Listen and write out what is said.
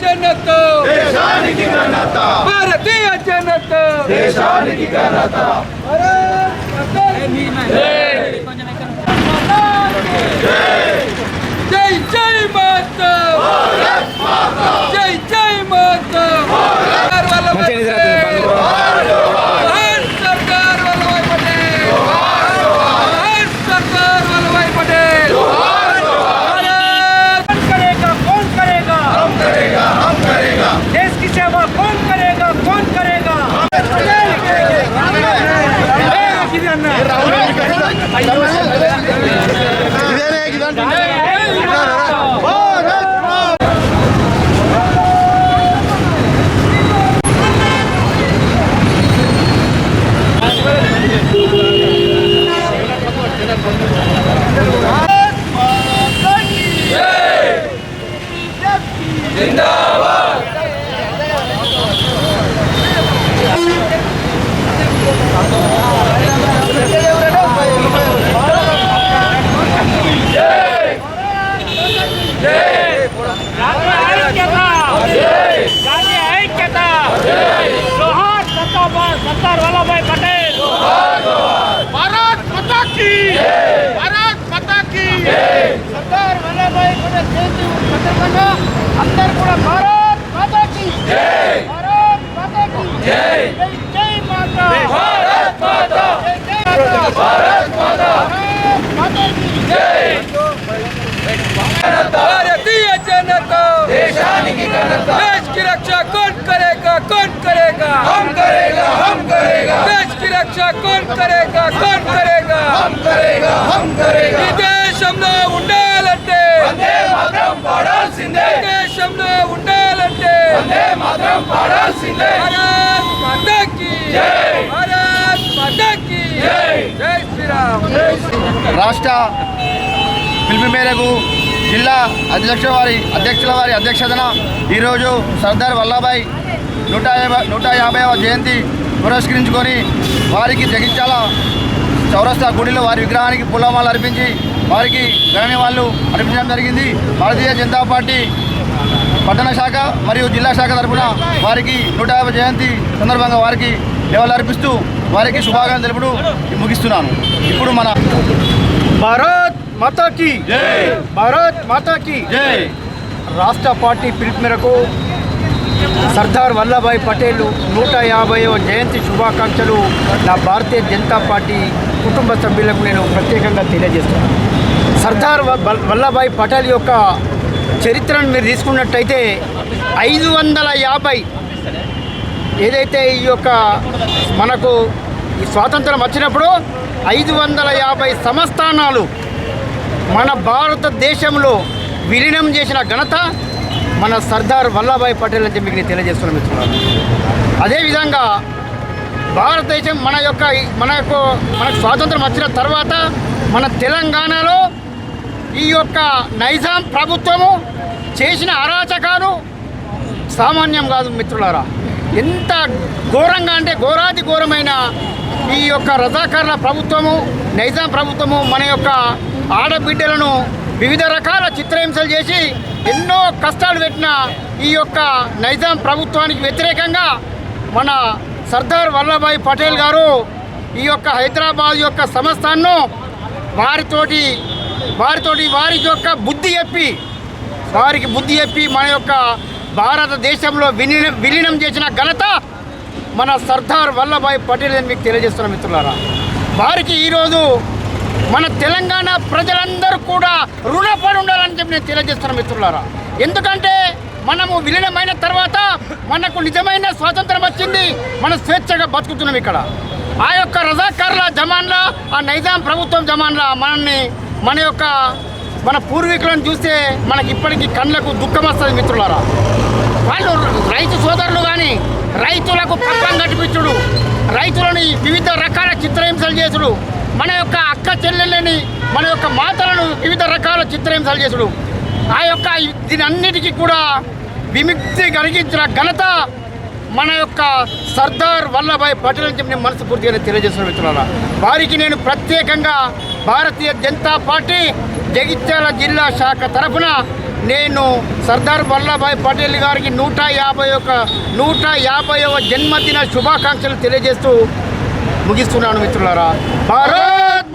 జనతా. దేశానికి ఘనత. భారతీయ జనతా. దేశానికి ఘనత. జై. జై మాతా. జై సందర్భంగా भारत కూడా భారత్ जय। భారత్ మాతాకి జై జై మాతా భారత్ మాతా భారత్ మాతా మాతాకి జై भारतीय जनता। देशानिकी जनता। देश की रक्षा कौन करेगा? कौन करेगा? हम करेगा हम करेगा। देश की रक्षा कौन करेगा? कौन करेगा? हम करेगा हम करेगा। ఈ దేశంలో ఉండాలంటే భారత్ మాతాకి జై. భారత్ మాతాకి జై. జై శ్రీరామ్ రాష్ట్ర పిలుపు మేరకు జిల్లా అధ్యక్ష వారి అధ్యక్షుల వారి అధ్యక్షతన ఈరోజు సర్దార్ వల్లభాయ్ నూట యాభై నూట యాభైవ జయంతి పురస్కరించుకొని వారికి జగిత్యాల చౌరస్తా గుడిలో వారి విగ్రహానికి పూలమాలు అర్పించి వారికి గణని వాళ్ళు అర్పించడం జరిగింది. భారతీయ జనతా పార్టీ పట్టణ శాఖ మరియు జిల్లా శాఖ తరఫున వారికి నూట యాభై జయంతి సందర్భంగా వారికి లేవలు అర్పిస్తూ వారికి శుభాకాంక్షలు తెలుపుడు ముగిస్తున్నాను. ఇప్పుడు మన భారత్ మాతా కీ జై! భారత్ మాతా కీ జై! రాష్ట్ర పార్టీ పిలుపు మేరకు సర్దార్ వల్లభాయ్ పటేల్ నూట యాభైవ జయంతి శుభాకాంక్షలు నా భారతీయ జనతా పార్టీ కుటుంబ సభ్యులకు నేను ప్రత్యేకంగా తెలియజేస్తున్నాను. సర్దార్ వల్లభాయ్ పటేల్ యొక్క చరిత్రను మీరు తీసుకున్నట్టయితే ఐదు వందల యాభై ఏదైతే ఈ యొక్క మనకు ఈ స్వాతంత్రం వచ్చినప్పుడు ఐదు వందల యాభై సంస్థానాలు మన భారతదేశంలో విలీనం చేసిన ఘనత మన సర్దార్ వల్లభాయ్ పటేల్ అని చెప్పి మీకు తెలియజేస్తున్నాను మిత్రులు అదేవిధంగా భారతదేశం మన యొక్క మన యొక్క మనకు స్వాతంత్రం వచ్చిన తర్వాత మన తెలంగాణలో ఈ యొక్క నైజాం ప్రభుత్వము చేసిన అరాచకాలు సామాన్యం కాదు మిత్రులారా. ఎంత ఘోరంగా అంటే ఘోరాతి ఘోరమైన ఈ యొక్క రజాకారుల ప్రభుత్వము నైజాం ప్రభుత్వము మన యొక్క ఆడబిడ్డలను వివిధ రకాల చిత్రహింసలు చేసి ఎన్నో కష్టాలు పెట్టిన ఈ యొక్క నైజాం ప్రభుత్వానికి వ్యతిరేకంగా మన సర్దార్ వల్లభాయ్ పటేల్ గారు ఈ యొక్క హైదరాబాద్ యొక్క సంస్థను వారితోటి వారితోటి వారి యొక్క బుద్ధి చెప్పి వారికి బుద్ధి చెప్పి మన యొక్క భారతదేశంలో విలీనం విలీనం చేసిన ఘనత మన సర్దార్ వల్లభాయ్ పటేల్ అని మీకు తెలియజేస్తున్న మిత్రులారా. వారికి ఈరోజు మన తెలంగాణ ప్రజలందరూ కూడా రుణపడి ఉండాలని చెప్పి నేను తెలియజేస్తున్న మిత్రులారా. ఎందుకంటే మనము విలీనమైన తర్వాత మనకు నిజమైన స్వాతంత్రం వచ్చింది. మన స్వేచ్ఛగా బతుకుతున్నాం ఇక్కడ. ఆ యొక్క రజాకారుల జమాన్లా ఆ నైజాం ప్రభుత్వం జమాన్లా మనల్ని మన యొక్క మన పూర్వీకులను చూస్తే మనకి ఇప్పటికీ కళ్ళకు దుఃఖం వస్తుంది మిత్రులారా. వాళ్ళు రైతు సోదరులు కానీ రైతులకు పక్కం కట్టిపించుడు రైతులని వివిధ రకాల చిత్రహింసలు చేసుడు. మన యొక్క అక్క చెల్లెళ్ళని మన యొక్క మాతలను వివిధ రకాల చిత్రహింసలు చేసుడు. ఆ యొక్క దీని అన్నిటికీ కూడా విముక్తి కలిగించిన ఘనత మన యొక్క సర్దార్ వల్లభాయ్ పటేల్ అని చెప్పి నేను మనస్ఫూర్తిగా తెలియజేస్తున్న మిత్రులారా. వారికి నేను ప్రత్యేకంగా భారతీయ జనతా పార్టీ జగిత్యాల జిల్లా శాఖ తరఫున నేను సర్దార్ వల్లభాయ్ పటేల్ గారికి నూట యాభై ఒక నూట యాభైవ జన్మదిన శుభాకాంక్షలు తెలియజేస్తూ ముగిస్తున్నాను మిత్రులారా. భారత్